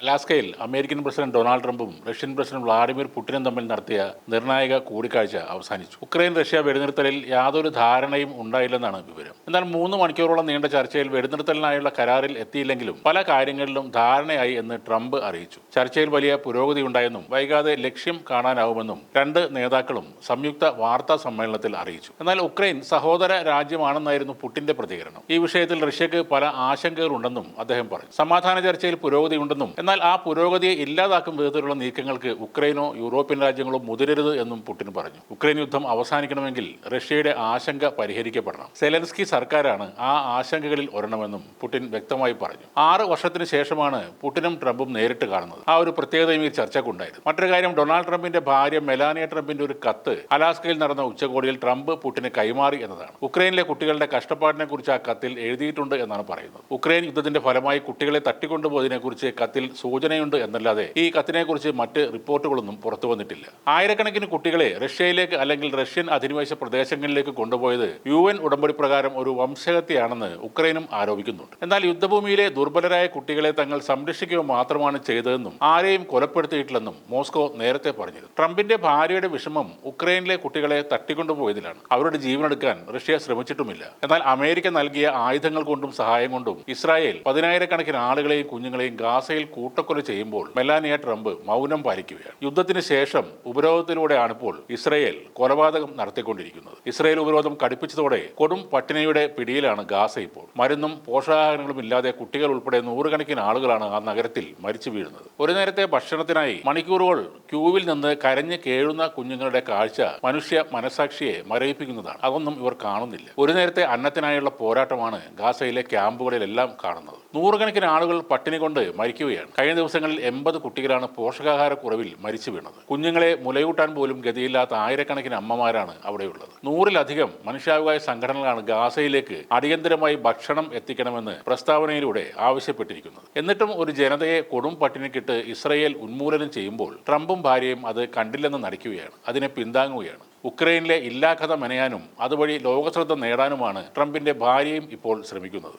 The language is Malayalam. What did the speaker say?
അലാസ്കയിൽ അമേരിക്കൻ പ്രസിഡന്റ് ഡൊണാൾഡ് ട്രംപും റഷ്യൻ പ്രസിഡന്റ് വ്ളാഡിമിർ പുടിനും തമ്മിൽ നടത്തിയ നിർണായക കൂടിക്കാഴ്ച അവസാനിച്ചു. ഉക്രൈൻ റഷ്യ വെടിനിർത്തലിൽ യാതൊരു ധാരണയും ഉണ്ടായില്ലെന്നാണ് വിവരം. എന്നാൽ മൂന്ന് മണിക്കൂറോളം നീണ്ട ചർച്ചയിൽ വെടിനിർത്തലിനായുള്ള കരാറിൽ എത്തിയില്ലെങ്കിലും പല കാര്യങ്ങളിലും ധാരണയായി എന്ന് ട്രംപ് അറിയിച്ചു. ചർച്ചയിൽ വലിയ പുരോഗതി ഉണ്ടായെന്നും വൈകാതെ ലക്ഷ്യം കാണാനാവുമെന്നും രണ്ട് നേതാക്കളും സംയുക്ത വാർത്താ സമ്മേളനത്തിൽ അറിയിച്ചു. എന്നാൽ ഉക്രൈൻ സഹോദര രാജ്യമാണെന്നായിരുന്നു പുടിന്റെ പ്രതികരണം. ഈ വിഷയത്തിൽ റഷ്യക്ക് പല ആശങ്കകളുണ്ടെന്നും അദ്ദേഹം പറഞ്ഞു. സമാധാന ചർച്ചയിൽ പുരോഗതിയുണ്ടെന്നും എന്നാൽ ആ പുരോഗതിയെ ഇല്ലാതാക്കും വിധത്തിലുള്ള നീക്കങ്ങൾക്ക് ഉക്രൈനോ യൂറോപ്യൻ രാജ്യങ്ങളോ മുതിരരുത് എന്നും പുടിൻ പറഞ്ഞു. ഉക്രൈൻ യുദ്ധം അവസാനിക്കണമെങ്കിൽ റഷ്യയുടെ ആശങ്ക പരിഹരിക്കപ്പെടണം. സെലൻസ്കി സർക്കാരാണ് ആ ആശങ്കകളിൽ ഒരെണ്ണമെന്നും പുടിൻ വ്യക്തമായി പറഞ്ഞു. ആറ് വർഷത്തിന് ശേഷമാണ് പുടിനും ട്രംപും നേരിട്ട് കാണുന്നത്. ആ ഒരു പ്രത്യേകതയും ഈ ചർച്ചക്കുണ്ടായിരുന്നു മറ്റൊരു കാര്യം ഡൊണാൾഡ് ട്രംപിന്റെ ഭാര്യ മെലാനിയ ട്രംപിന്റെ ഒരു കത്ത് അലാസ്കയിൽ നടന്ന ഉച്ചകോടിയിൽ ട്രംപ് പുടിന് കൈമാറി എന്നതാണ്. ഉക്രൈനിലെ കുട്ടികളുടെ കഷ്ടപ്പാടിനെ കുറിച്ച് ആ കത്തിൽ എഴുതിയിട്ടുണ്ട് എന്നാണ് പറയുന്നത്. ഉക്രൈൻ യുദ്ധത്തിന്റെ ഫലമായി കുട്ടികളെ തട്ടിക്കൊണ്ടുപോയതിനെ കുറിച്ച് കത്തിൽ സൂചനയുണ്ട് എന്നല്ലാതെ ഈ കത്തിനെക്കുറിച്ച് മറ്റ് റിപ്പോർട്ടുകളൊന്നും പുറത്തു വന്നിട്ടില്ല. ആയിരക്കണക്കിന് കുട്ടികളെ റഷ്യയിലേക്ക് അല്ലെങ്കിൽ റഷ്യൻ അധിനിവേശ പ്രദേശങ്ങളിലേക്ക് കൊണ്ടുപോയത് യു എൻ ഉടമ്പടി പ്രകാരം ഒരു വംശഹത്യയാണെന്ന് ഉക്രൈനും ആരോപിക്കുന്നുണ്ട്. എന്നാൽ യുദ്ധഭൂമിയിലെ ദുർബലരായ കുട്ടികളെ തങ്ങൾ സംരക്ഷിക്കുക മാത്രമാണ് ചെയ്തതെന്നും ആരെയും കൊലപ്പെടുത്തിയിട്ടില്ലെന്നും മോസ്കോ നേരത്തെ പറഞ്ഞിരുന്നു. ട്രംപിന്റെ ഭാര്യയുടെ വിഷമം ഉക്രൈനിലെ കുട്ടികളെ തട്ടിക്കൊണ്ടുപോയതിലാണ്. അവരുടെ ജീവനെടുക്കാൻ റഷ്യ ശ്രമിച്ചിട്ടുമില്ല. എന്നാൽ അമേരിക്ക നൽകിയ ആയുധങ്ങൾ കൊണ്ടും സഹായം കൊണ്ടും ഇസ്രായേൽ പതിനായിരക്കണക്കിന് ആളുകളെയും കുഞ്ഞുങ്ങളെയും ഗാസയിൽ കൂട്ടക്കൊല ചെയ്യുമ്പോൾ മെലാനിയ ട്രംപ് മൗനം പാലിക്കുകയാണ്. യുദ്ധത്തിന് ശേഷം ഉപരോധത്തിലൂടെയാണ് ഇപ്പോൾ ഇസ്രയേൽ കൊലപാതകം നടത്തിക്കൊണ്ടിരിക്കുന്നത്. ഇസ്രയേൽ ഉപരോധം കടുപ്പിച്ചതോടെ കൊടും പട്ടിണിയുടെ പിടിയിലാണ് ഗാസ ഇപ്പോൾ. മരുന്നും പോഷകാഹാരങ്ങളും ഇല്ലാതെ കുട്ടികൾ ഉൾപ്പെടെ നൂറുകണക്കിന് ആളുകളാണ് ആ നഗരത്തിൽ മരിച്ചു വീഴുന്നത്. ഒരു നേരത്തെ ഭക്ഷണത്തിനായി മണിക്കൂറുകൾ ക്യൂവിൽ നിന്ന് കരഞ്ഞ് കേഴുന്ന കുഞ്ഞുങ്ങളുടെ കാഴ്ച മനുഷ്യ മനസാക്ഷിയെ മരവിപ്പിക്കുന്നതാണ്. അതൊന്നും ഇവർ കാണുന്നില്ല. ഒരു നേരത്തെ അന്നത്തിനായുള്ള പോരാട്ടമാണ് ഗാസയിലെ ക്യാമ്പുകളിലെല്ലാം കാണുന്നത്. നൂറുകണക്കിന് ആളുകൾ പട്ടിണി കൊണ്ട് മരിക്കുകയാണ്. കഴിഞ്ഞ ദിവസങ്ങളിൽ എൺപത് കുട്ടികളാണ് പോഷകാഹാരക്കുറവിൽ മരിച്ചു വീണത്. കുഞ്ഞുങ്ങളെ മുലയൂട്ടാൻ പോലും ഗതിയില്ലാത്ത ആയിരക്കണക്കിന് അമ്മമാരാണ് അവിടെയുള്ളത്. നൂറിലധികം മനുഷ്യാവകാശ സംഘടനകളാണ് ഗാസയിലേക്ക് അടിയന്തരമായി ഭക്ഷണം എത്തിക്കണമെന്ന് പ്രസ്താവനയിലൂടെ ആവശ്യപ്പെട്ടിരിക്കുന്നത്. എന്നിട്ടും ഒരു ജനതയെ കൊടും പട്ടിണിക്കിട്ട് ഇസ്രയേൽ ഉന്മൂലനം ചെയ്യുമ്പോൾ ട്രംപും ഭാര്യയും അത് കണ്ടില്ലെന്ന് നടിക്കുകയാണ്. അതിനെ പിന്താങ്ങുകയാണ്. ഉക്രൈനിലെ ഇല്ലാക്കഥ മെനയാനും അതുവഴി ലോകശ്രദ്ധ നേടാനുമാണ് ട്രംപിന്റെ ഭാര്യയും ഇപ്പോൾ ശ്രമിക്കുന്നത്.